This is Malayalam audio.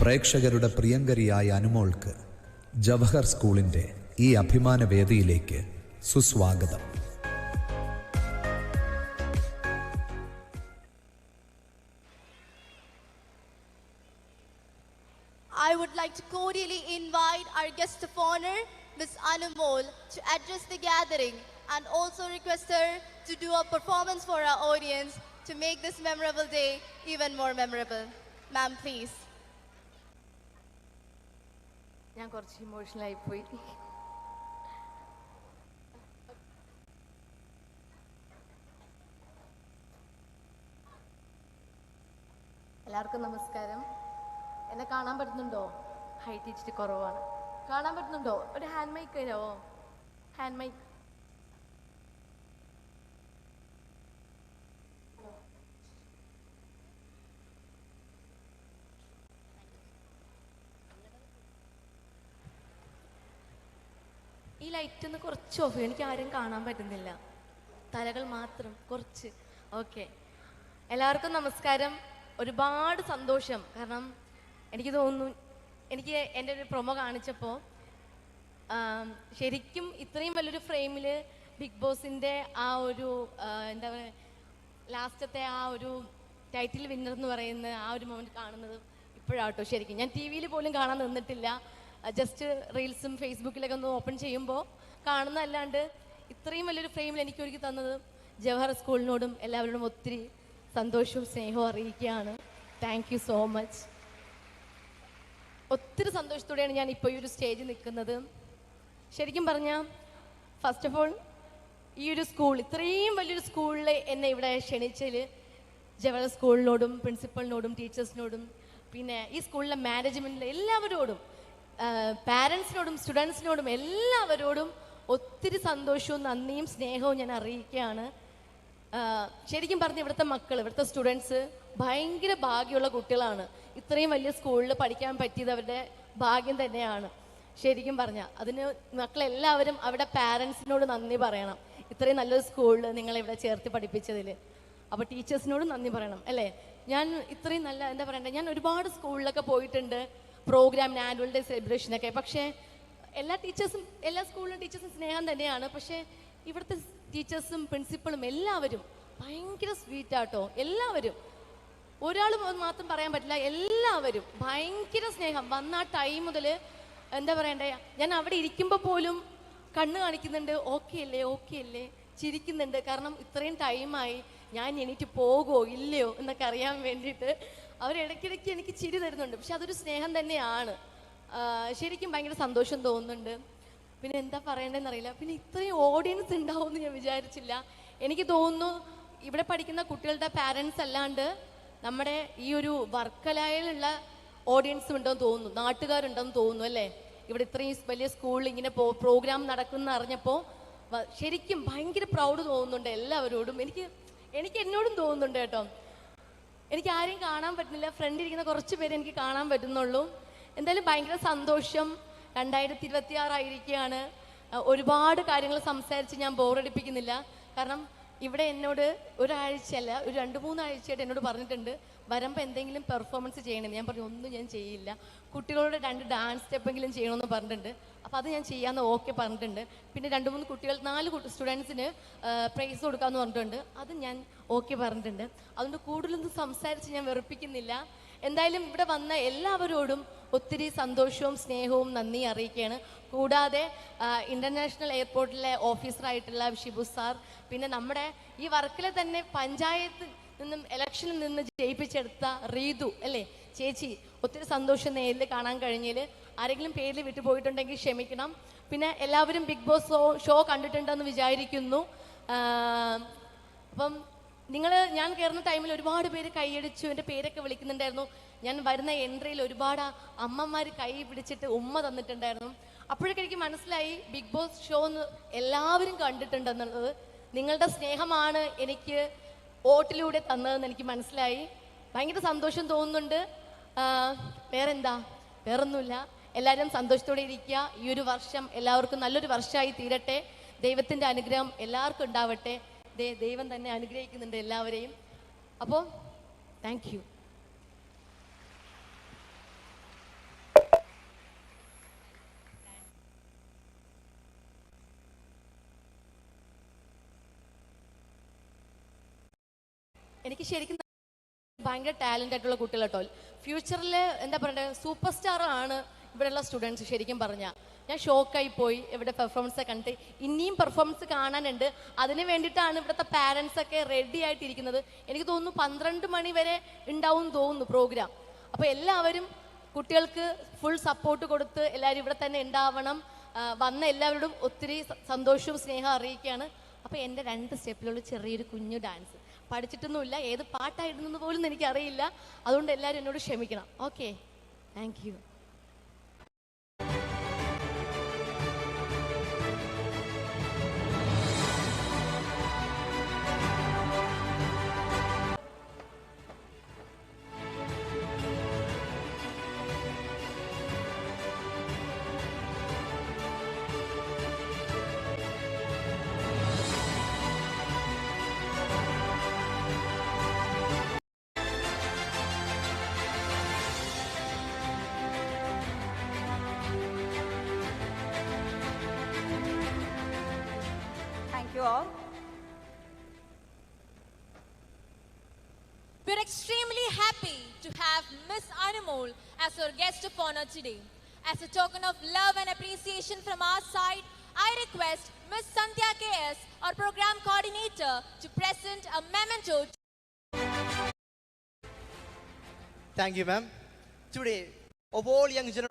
പ്രേക്ഷകരുടെ പ്രിയങ്കരിയായ അനുമോൾക്ക് ജവഹർ സ്കൂളിന്റെ ഈ അഭിമാന വേദിയിലേക്ക് സുസ്വാഗതം I would like to cordially invite our guest of honor, Ms. Anumol, to address the gathering and also request her to do a performance for our audience to make this memorable day even more memorable. Ma'am, please. ഞാൻ കുറച്ച് ഇമോഷണൽ പോയി എല്ലാവർക്കും നമസ്കാരം. എന്നെ കാണാൻ പറ്റുന്നുണ്ടോ? ഹൈറ്റ് ഇച്ചിരി കുറവാണ്. കാണാൻ പറ്റുന്നുണ്ടോ? ഒരു ഹാൻഡ് മൈക്ക് തരാമോ ഹാൻഡ് മൈക്ക് ഈ ലൈറ്റ് ഒന്ന് കുറച്ച് ഓഫ് ചെയ്യും. എനിക്ക് ആരും കാണാൻ പറ്റുന്നില്ല. തലകൾ മാത്രം കുറച്ച്. ഓക്കെ എല്ലാവർക്കും നമസ്കാരം. ഒരുപാട് സന്തോഷം. കാരണം എനിക്ക് തോന്നുന്നു എനിക്ക് എന്റെ ഒരു പ്രൊമോ കാണിച്ചപ്പോൾ ശരിക്കും ഇത്രയും വലിയൊരു ഫ്രെയിമിൽ ബിഗ് ബോസിന്റെ ആ ഒരു എന്താ പറയുക ലാസ്റ്റത്തെ ആ ഒരു ടൈറ്റിൽ വിന്നർ എന്ന് പറയുന്ന ആ ഒരു മൊമെന്റ് കാണുന്നത് ഇപ്പോഴാട്ടോ ശരിക്കും. ഞാൻ ടി വിയിൽ പോലും കാണാൻ നിന്നിട്ടില്ല. ജസ്റ്റ് റീൽസും ഫേസ്ബുക്കിലൊക്കെ ഒന്ന് ഓപ്പൺ ചെയ്യുമ്പോൾ കാണുന്നതല്ലാണ്ട് ഇത്രയും വലിയൊരു ഫ്രെയിമിൽ എനിക്ക് ഒരുക്കി തന്നത് ജവഹർ സ്കൂളിനോടും എല്ലാവരോടും ഒത്തിരി സന്തോഷവും സ്നേഹവും അറിയിക്കുകയാണ്. താങ്ക് യു സോ മച്ച് ഒത്തിരി സന്തോഷത്തോടെയാണ് ഞാൻ ഇപ്പോൾ ഈ ഒരു സ്റ്റേജിൽ നിൽക്കുന്നത്. ശരിക്കും പറഞ്ഞാൽ ഫസ്റ്റ് ഓഫ് ഓൾ ഈ ഒരു സ്കൂൾ ഇത്രയും വലിയൊരു സ്കൂളിൽ എന്നെ ഇവിടെ ക്ഷണിച്ചതിൽ ജവഹർ സ്കൂളിനോടും പ്രിൻസിപ്പളിനോടും ടീച്ചേഴ്സിനോടും പിന്നെ ഈ സ്കൂളിലെ മാനേജ്മെന്റിലെ എല്ലാവരോടും പാരൻസിനോടും സ്റ്റുഡൻസിനോടും എല്ലാവരോടും ഒത്തിരി സന്തോഷവും നന്ദിയും സ്നേഹവും ഞാൻ അറിയിക്കുകയാണ്. ശരിക്കും പറഞ്ഞ ഇവിടുത്തെ മക്കൾ ഇവിടുത്തെ സ്റ്റുഡൻസ് ഭയങ്കര ഭാഗ്യമുള്ള കുട്ടികളാണ്. ഇത്രയും വലിയ സ്കൂളിൽ പഠിക്കാൻ പറ്റിയത് അവരുടെ ഭാഗ്യം തന്നെയാണ്. ശരിക്കും പറഞ്ഞ അതിന് മക്കളെല്ലാവരും അവിടെ പാരൻസിനോട് നന്ദി പറയണം. ഇത്രയും നല്ലൊരു സ്കൂളിൽ നിങ്ങളെ ഇവിടെ ചേർത്ത് പഠിപ്പിച്ചതിൽ അപ്പോൾ ടീച്ചേഴ്സിനോടും നന്ദി പറയണം അല്ലേ? ഞാൻ ഇത്രയും നല്ല എന്താ പറയണ്ടേ ഞാൻ ഒരുപാട് സ്കൂളിലൊക്കെ പോയിട്ടുണ്ട്. പ്രോഗ്രാമിന് ആനുവൽ ഡേ സെലിബ്രേഷനൊക്കെ പക്ഷേ എല്ലാ ടീച്ചേഴ്സും എല്ലാ സ്കൂളിലും ടീച്ചേഴ്സും സ്നേഹം തന്നെയാണ്. പക്ഷേ ഇവിടുത്തെ ടീച്ചേഴ്സും പ്രിൻസിപ്പളും എല്ലാവരും ഭയങ്കര സ്വീറ്റ് ആട്ടോ. എല്ലാവരും. ഒരാൾ മാത്രം പറയാൻ പറ്റില്ല. എല്ലാവരും ഭയങ്കര സ്നേഹം. വന്ന ആ ടൈം മുതൽ എന്താ പറയണ്ടേ? ഞാൻ അവിടെ ഇരിക്കുമ്പോൾ പോലും കണ്ണ് കാണിക്കുന്നുണ്ട്. ഓക്കെ അല്ലേ? ഓക്കെ അല്ലേ? ചിരിക്കുന്നുണ്ട്. കാരണം ഇത്രയും ടൈമായി ഞാൻ എനിക്ക് പോകുമോ ഇല്ലയോ? എന്നൊക്കെ അറിയാൻ വേണ്ടിയിട്ട് അവർ ഇടയ്ക്കിടയ്ക്ക് എനിക്ക് ചിരി തരുന്നുണ്ട്. പക്ഷെ അതൊരു സ്നേഹം തന്നെയാണ്. ശരിക്കും ഭയങ്കര സന്തോഷം തോന്നുന്നുണ്ട്. പിന്നെ എന്താ പറയേണ്ടതെന്ന് അറിയില്ല പിന്നെ ഇത്രയും ഓഡിയൻസ് ഉണ്ടാവുമെന്ന് ഞാൻ വിചാരിച്ചില്ല. എനിക്ക് തോന്നുന്നു ഇവിടെ പഠിക്കുന്ന കുട്ടികളുടെ പാരൻസ് അല്ലാണ്ട് നമ്മുടെ ഈ ഒരു വർക്കലായിലുള്ള ഓഡിയൻസ് ഉണ്ടെന്ന് തോന്നുന്നു. നാട്ടുകാരുണ്ടെന്ന് തോന്നുന്നു അല്ലേ? ഇവിടെ ഇത്രയും വലിയ സ്കൂളിൽ ഇങ്ങനെ പ്രോഗ്രാം നടക്കുന്ന അറിഞ്ഞപ്പോൾ ശരിക്കും ഭയങ്കര പ്രൗഡ് തോന്നുന്നുണ്ട് എല്ലാവരോടും. എനിക്ക് എനിക്ക് എന്നോടും തോന്നുന്നുണ്ട് കേട്ടോ. എനിക്ക് ആരെയും കാണാൻ പറ്റുന്നില്ല. ഫ്രണ്ട് ഇരിക്കുന്ന കുറച്ച് പേര് എനിക്ക് കാണാൻ പറ്റുന്നുള്ളൂ. എന്തായാലും ഭയങ്കര സന്തോഷം. രണ്ടായിരത്തി ഇരുപത്തി ആറായിരിക്കുകയാണ് ഒരുപാട് കാര്യങ്ങൾ സംസാരിച്ച് ഞാൻ ബോറടിപ്പിക്കുന്നില്ല കാരണം ഇവിടെ എന്നോട് ഒരാഴ്ചയല്ല ഒരു രണ്ട് മൂന്നാഴ്ചയായിട്ട് എന്നോട് പറഞ്ഞിട്ടുണ്ട് വരുമ്പോൾ എന്തെങ്കിലും പെർഫോമൻസ് ചെയ്യണമെന്ന് ഞാൻ പറഞ്ഞു ഒന്നും ഞാൻ ചെയ്യില്ല. കുട്ടികളുടെ രണ്ട് ഡാൻസ് സ്റ്റെപ്പെങ്കിലും ചെയ്യണമെന്ന് പറഞ്ഞിട്ടുണ്ട്. അപ്പോൾ അത് ഞാൻ ചെയ്യാമെന്ന് ഓക്കെ പറഞ്ഞിട്ടുണ്ട്. പിന്നെ രണ്ട് മൂന്ന് കുട്ടികൾ നാല് സ്റ്റുഡൻസിന് പ്രൈസ് കൊടുക്കാമെന്ന് പറഞ്ഞിട്ടുണ്ട്. അത് ഞാൻ ഓക്കെ പറഞ്ഞിട്ടുണ്ട്. അതുകൊണ്ട് കൂടുതലൊന്നും സംസാരിച്ച് ഞാൻ വെറുപ്പിക്കുന്നില്ല. എന്തായാലും ഇവിടെ വന്ന എല്ലാവരോടും ഒത്തിരി സന്തോഷവും സ്നേഹവും നന്ദി അറിയിക്കുകയാണ്. കൂടാതെ ഇന്റർനാഷണൽ എയർപോർട്ടിലെ ഓഫീസറായിട്ടുള്ള ഷിബു സാർ പിന്നെ നമ്മുടെ ഈ വർക്കിലെ തന്നെ പഞ്ചായത്ത് നിന്നും ഇലക്ഷനിൽ നിന്ന് ജയിപ്പിച്ചെടുത്ത റീതു അല്ലേ? ചേച്ചി ഒത്തിരി സന്തോഷം നേരിൽ കാണാൻ കഴിഞ്ഞതിൽ. ആരെങ്കിലും പേരിൽ വിട്ടുപോയിട്ടുണ്ടെങ്കിൽ ക്ഷമിക്കണം. പിന്നെ എല്ലാവരും ബിഗ് ബോസ് ഷോ ഷോ കണ്ടിട്ടുണ്ടെന്ന് വിചാരിക്കുന്നു. അപ്പം നിങ്ങൾ ഞാൻ കയറുന്ന ടൈമിൽ ഒരുപാട് പേര് കൈയടിച്ചു എന്റെ പേരൊക്കെ വിളിക്കുന്നുണ്ടായിരുന്നു. ഞാൻ വരുന്ന എൻട്രിയിൽ ഒരുപാട് അമ്മമാർ കൈ പിടിച്ചിട്ട് ഉമ്മ തന്നിട്ടുണ്ടായിരുന്നു. അപ്പോഴൊക്കെ എനിക്ക് മനസ്സിലായി ബിഗ് ബോസ് ഷോ എന്ന് എല്ലാവരും കണ്ടിട്ടുണ്ടെന്നുള്ളത് നിങ്ങളുടെ സ്നേഹമാണ് എനിക്ക് വോട്ടിലൂടെ തന്നതെന്ന് എനിക്ക് മനസ്സിലായി. ഭയങ്കര സന്തോഷം തോന്നുന്നുണ്ട്. വേറെന്താ? വേറൊന്നുമില്ല. എല്ലാവരും സന്തോഷത്തോടെ ഇരിക്കുക. ഈ ഒരു വർഷം എല്ലാവർക്കും നല്ലൊരു വർഷമായി തീരട്ടെ. ദൈവത്തിന്റെ അനുഗ്രഹം എല്ലാവർക്കും ഉണ്ടാവട്ടെ. ദൈവം തന്നെ അനുഗ്രഹിക്കുന്നുണ്ട് എല്ലാവരെയും. അപ്പോ താങ്ക് യു എനിക്ക് ശരിക്കും ഭയങ്കര ടാലന്റ് ആയിട്ടുള്ള കുട്ടികൾ കേട്ടോ ഫ്യൂച്ചറിൽ എന്താ പറയണ്ടേ സൂപ്പർ സ്റ്റാർ ആണ് ഇവിടെയുള്ള സ്റ്റുഡൻസ് ശരിക്കും പറഞ്ഞാൽ ഞാൻ ഷോക്കായി പോയി ഇവിടെ പെർഫോമൻസ് കണ്ടിട്ട്. ഇനിയും പെർഫോമൻസ് കാണാനുണ്ട്. അതിന് വേണ്ടിയിട്ടാണ് ഇവിടുത്തെ പാരൻസ് ഒക്കെ റെഡി ആയിട്ടിരിക്കുന്നത്. എനിക്ക് തോന്നുന്നു പന്ത്രണ്ട് മണി വരെ ഉണ്ടാവും തോന്നുന്നു പ്രോഗ്രാം അപ്പോൾ എല്ലാവരും കുട്ടികൾക്ക് ഫുൾ സപ്പോർട്ട് കൊടുത്ത് എല്ലാവരും ഇവിടെ തന്നെ ഉണ്ടാവണം. വന്ന എല്ലാവരോടും ഒത്തിരി സന്തോഷവും സ്നേഹവും അറിയിക്കുകയാണ്. അപ്പോൾ എന്റെ രണ്ട് സ്റ്റെപ്പിലുള്ള ചെറിയൊരു കുഞ്ഞു ഡാൻസ് പഠിച്ചിട്ടൊന്നുമില്ല. ഏത് പാട്ടായിരുന്നു പോലും എനിക്കറിയില്ല. അതുകൊണ്ട് എല്ലാവരും എന്നോട് ക്ഷമിക്കണം. Okay thank you We're extremely happy to have Miss Anumol as our guest of honor today. As a token of love and appreciation from our side, I request Miss Sandhya KS, our program coordinator, to present a memento Thank you, ma'am. Today, of all young generation,